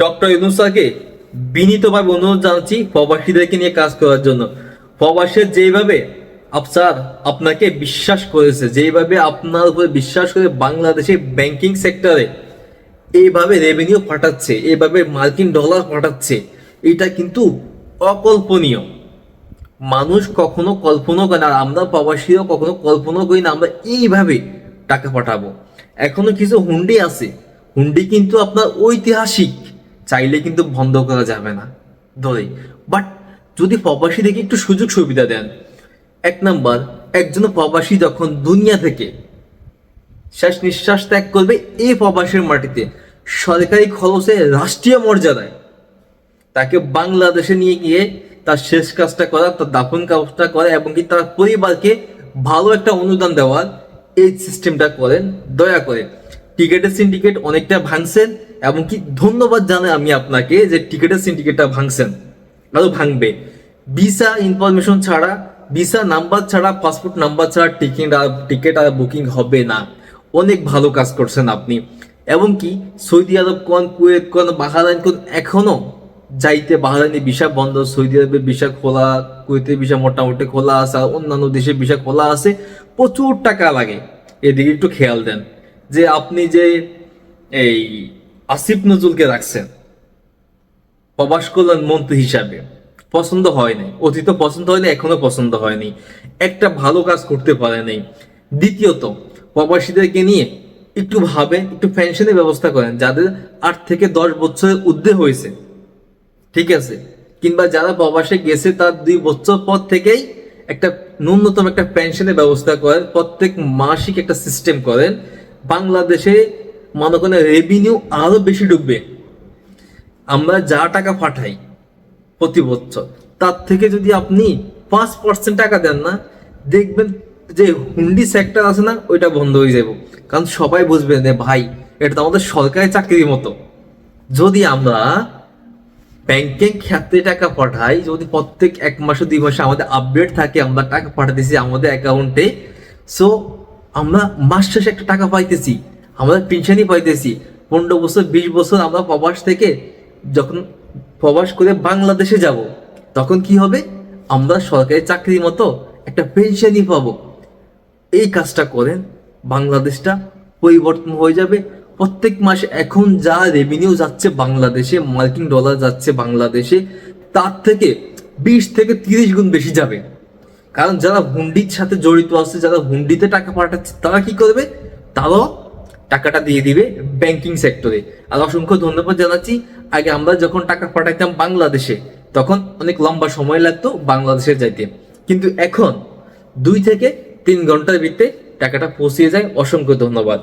Doctor ইউনুসাকে বিনীতভাবে অনুরোধ জানাচ্ছি প্রবাসীদেরকে নিয়ে কাজ করার জন্য। প্রবাসের যেইভাবে আফসার আপনাকে বিশ্বাস করেছে যেইভাবে আপনার উপরে বিশ্বাস করে বাংলাদেশের ব্যাংকিং সেক্টরে এইভাবে রেভিনিউ পাঠাচ্ছে এইভাবে মার্কিন ডলার পাঠাচ্ছে, এটা কিন্তু অকল্পনীয়। মানুষ কখনো কল্পনা করে না, আর আমরা প্রবাসীরাও কখনো কল্পনা করি না আমরা এইভাবে টাকা পাঠাবো। এখনও কিছু হুন্ডি আছে। হুন্ডি কিন্তু আপনার ঐতিহাসিক চাইলে কিন্তু বন্ধ করা যাবে না, ধরেই। বাট যদি প্রবাসী থেকে একটু সুযোগ সুবিধা দেন, এক নাম্বার, একজন প্রবাসী যখন দুনিয়া থেকে শেষ নিঃশ্বাস ত্যাগ করবে এই প্রবাসের মাটিতে, সরকারি খরচে রাষ্ট্রীয় মর্যাদায়, তাকে বাংলাদেশে নিয়ে গিয়ে তার শেষ কাজটা করা, তার দাফন কাজটা করা, এবং কি তার পরিবারকে ভালো একটা অনুদান দেওয়ার এই সিস্টেমটা করেন, দয়া করে। টিকেটের সিন্ডিকেট অনেকটা ভাঙছেন এবং কি ধন্যবাদ জানাই আমি আপনাকে যে টিকেটের সিন্ডিকেটটা ভাঙছেন, আরও ভাঙবে। ভিসা ইনফরমেশন ছাড়া, ভিসা নাম্বার ছাড়া পাসপোর্ট নাম্বার ছাড়া টিকিট আর টিকিট আর বুকিং হবে না। অনেক ভালো কাজ করছেন আপনি। এবং কি সৌদি আরব কোন, কুয়েত কোন, বাহারাইন কোন এখনও যাইতে বাহারাইনে ভিসা বন্ধ, সৌদি আরবের ভিসা খোলা, কুয়েতের ভিসা মোটামুটি খোলা আছে, আর অন্যান্য দেশের ভিসা খোলা আছে, প্রচুর টাকা লাগে। এদিকে একটু খেয়াল দেন যে আপনি যে এই আসিফ নজরুলকে রাখছেন প্রবাস কল্যাণ মন্ত্রী হিসাবে। পছন্দ হয়নি অতীত পছন্দ হয়নি, এখনও পছন্দ হয়নি। একটা ভালো কাজ করতে পারে নাই। দ্বিতীয়ত, প্রবাসীদেরকে নিয়ে একটু ভাবে, একটু পেনশনের ব্যবস্থা করেন। যাদের আট থেকে দশ বছরের ঊর্ধ্বে হয়েছে। ঠিক আছে? কিংবা যারা প্রবাসে গেছে, তার দুই বছর পর থেকেই একটা ন্যূনতম একটা পেনশনের ব্যবস্থা করেন। প্রত্যেক মাসিক একটা সিস্টেম করেন। বাংলাদেশে মনে করেন রেভিনিউ আরও বেশি ঢুকবে। আমরা যা টাকা পাঠাই প্রতি বছর, তার থেকে যদি আপনি পাঁচ পার্সেন্ট টাকা দেন না, দেখবেন যে হুন্ডি সেক্টর আছে না, ওইটা বন্ধ হয়ে যাবে কারণ সবাই বুঝবে যে ভাই, এটা তো আমাদের সরকারি চাকরির মতো। যদি আমরা ব্যাংকে খাতে টাকা পাঠাই, যদি প্রত্যেক এক মাসে, দুই মাসে আমাদের আপডেট থাকে, আমরা টাকা পাঠাতেছি আমাদের অ্যাকাউন্টে সো আমরা মাস শেষে একটা টাকা পাইতেছি। আমরা পেনশনই পাইতেছি। পনেরো বছর, বিশ বছর আমরা প্রবাস থেকে যখন প্রবাস করে বাংলাদেশে যাব, তখন কি হবে? আমরা সরকারি চাকরির মতো একটা পেনশনই পাবো। এই কাজটা করেন, বাংলাদেশটা পরিবর্তন হয়ে যাবে। প্রত্যেক মাসে এখন যা রেভিনিউ যাচ্ছে বাংলাদেশে, মার্কিন ডলার যাচ্ছে বাংলাদেশে, তার থেকে বিশ থেকে তিরিশ গুণ বেশি যাবে। কারণ যারা হুন্ডির সাথে জড়িত আছে, যারা হুন্ডিতে টাকা পাঠাচ্ছে, তারা কি করবে? তারাও টাকাটা দিয়ে দিবে ব্যাংকিং সেক্টরে আর অসংখ্য ধন্যবাদ জানাচ্ছি। আগে আমরা যখন টাকা পাঠাইতাম বাংলাদেশে, তখন অনেক লম্বা সময় লাগতো বাংলাদেশে যাইতে। কিন্তু এখন দুই থেকে তিন ঘণ্টার ভিতরে টাকাটা পৌঁছিয়ে যায়। অসংখ্য ধন্যবাদ।